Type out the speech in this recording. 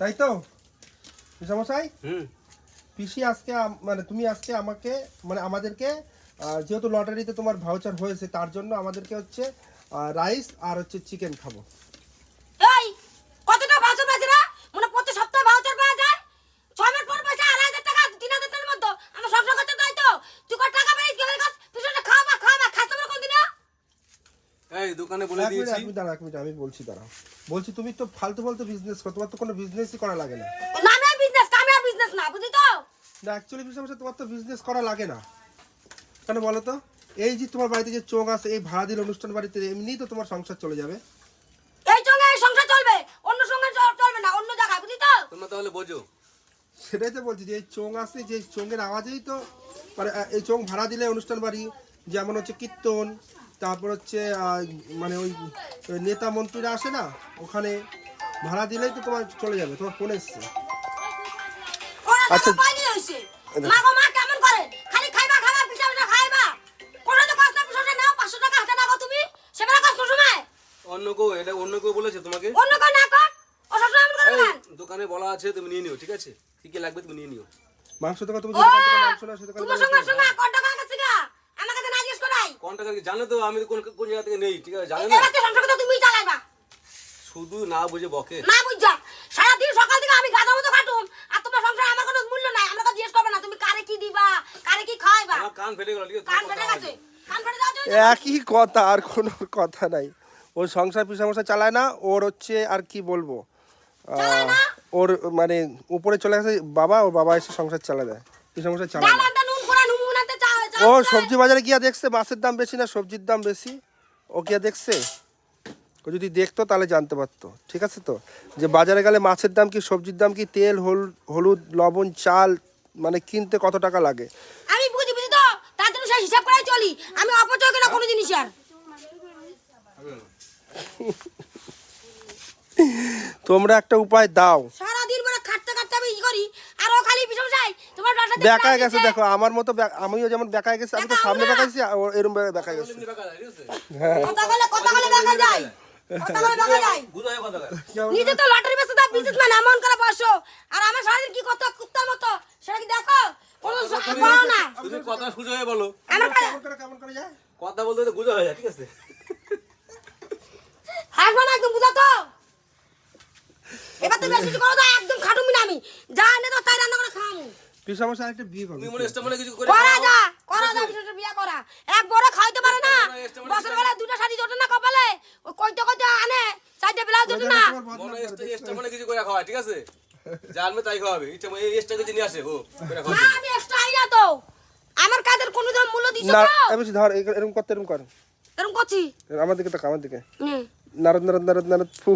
তাই তো? পিসামশাই? হুম। পিসি আজকে মানে তুমি আজকে আমাকে মানে আমাদেরকে যেহেতু লটারিতে তোমার ভাউচার হয়েছে তার জন্য আমাদেরকে হচ্ছে রাইস আর হচ্ছে চিকেন খাব এই কতটা ভাউচার পাইছে না মানে প্রতি সপ্তাহে ভাউচার পাওয়া যায় ছয় মাস পর পয়সা আড়াই হাজার টাকা তিন হাজার টাকার মধ্যে আমার সংসার করতে তাই তো তুই কত টাকা পেয়ে কি হয়ে গেছ পিছনে খাওয়া খাওয়া খাস তোমরা কোনদিন এই দোকানে বলে দিয়েছি। এক মিনিট দাঁড়াও, আমি বলছি দাঁড়াও। বলছি তুমি তো ফালতু ফালতু বিজনেস করো তোমার তো কোনো বিজনেসই করা লাগে না। না না বিজনেস কামিয়া বিজনেস না বুঝলি তো? না অ্যাকচুয়ালি পিসামশাই তোমার তো বিজনেস করা লাগে না। কেন বলো তো? এই যে তোমার বাড়িতে যে চোখ আছে এই ভাড়া দিলে অনুষ্ঠান বাড়িতে এমনিই তো তোমার সংসার চলে যাবে। এই সঙ্গে এই সংসার চলবে অন্য সঙ্গে চলবে না অন্য জায়গায় বুঝলি তো? তোমরা তাহলে বোঝো। সেটাই তো বলছি যে এই চোং আছে যে চোঙের আওয়াজেই তো মানে এই চোং ভাড়া দিলে অনুষ্ঠান বাড়ি যেমন হচ্ছে কীর্তন তারপর হচ্ছে মানে ওই ওই নেতা মন্ত্রীরা আসে না ওখানে ভাড়া দিলেই তো তোমার চলে যাবে তোমার ফোন এসছে। আচ্ছা। টাকা পাইনি হইছে মা গো মা কেমন করে? খালি খাইবা খাবা পিঠা পিঠা খাইবা। কোনো তো কষ্ট পিছনে নাও পাঁচশো টাকা হাতে রাখো তুমি। সেবেলা কষ্ট সময়? অন্য কেউ এটা অন্য কেউ বলেছে তোমাকে? অন্য কেউ না কর? দোকানে বলা আছে তুমি নিয়ে নিও ঠিক আছে? কি কি লাগবে তুমি নিয়ে নিও। মাংস দোকান তুমি তোমার সঙ্গে সঙ্গে কত টাকা কাছে গা আমার কাছে না জিজ্ঞেস করাই কন্ট্রাক্টর জানে তো আমি কোন কোন জায়গা থেকে নেই ঠিক আছে? জানে না? এবার তো সংসার তো তুমি চালাইবা। শুধু না বুঝে বকে। না বুঝছা সারাদিন সকাল থেকে আমি গাধা মতো কাটুম আর তোমার সংসার আমার কোনো মূল্য নাই আমরা কাছে জিজ্ঞেস করবে না তুমি কারে কি দিবা কারে কি খাইবা আমার কান ফেটে গেল ঠিক কান ফেটে গেছে। কান ফেটে যাওয়ার একই কথা আর কোনো কথা নাই। ও সংসার পিসামশা চালায় না ওর হচ্ছে আর কি বলব? ওর মানে উপরে চলে গেছে বাবা ওর বাবা এসে সংসার চালা দেয়। পিসামশা চালায় না। ও সবজি বাজারে গিয়া দেখছে মাছের দাম বেশি না সবজির দাম বেশি। ও গিয়া দেখছে। ও যদি দেখতো তাহলে জানতে পারতো। ঠিক আছে তো? যে বাজারে গেলে মাছের দাম কি সবজির দাম কি তেল হল হলুদ লবণ চাল মানে কিনতে কত টাকা লাগে? আমি বুঝি বুঝি তো? তার জন্য হিসাব করাই চলি। আমি অপচয় করি না কোনো জিনিস আর। তোমরা একটা উপায় দাও সারাদিন পরে খাটতে খাটতে আমি ই করি আর ও খালি বিষম যাই তোমার বাসা বেকায় গেছে দেখো আমার মতো আমিও যেমন বেকায় গেছি আমি তো সামনে বেকাইছি ও এরম বেকায় গেছে? কথা বলে কথা বলে দেখা যায়। কথা বলে দেখা যায়। বুঝো এই কথা নিজে তো লটারি বেচে দাও বিজনেসম্যান এমন করে বসো। আর আমার সারাদিন কি কত কুত্তার মতো? সেটা কি দেখো? কোনো পাও না। তুমি কথা সুজো হয়ে বলো। আমার কেমন করে যায়? কথা বলতে তো গুজো হয়ে যায় ঠিক আছে? হাসবো না একদম বুঝা তো? এবার তো বেশি করো তো একদম খাটুমি না আমি। যা এনে তো তাই রান্না করে খাওয়াবো। একটা বিয়ে করবে মনে মনে কিছু করে করা যা করা যা বিয়া করা। এক বড় খাইতে পারে না। বছর বেলা দুটো শাড়ি জোটে না কপালে। ওই কইতে কইতে আনে চারটে ব্লাউজ জোটে না। মনে মনে কিছু করে খাওয়া ঠিক আছে? জানবে তাই খাওয়াবে। ইচ্ছা মনে এই এক্সট্রা কিছু নিয়ে আসে ও করে খাওয়া না আমি এক্সট্রা আই না তো। আমার কাজের কোনো ধর মূল্য দিছ না আমি ধর এরকম- করতে এরকম কর। এরকম করছি? আমার দিকে তাকা আমার দিকে। নে। নারদ নারদ নারদ নারদ ফু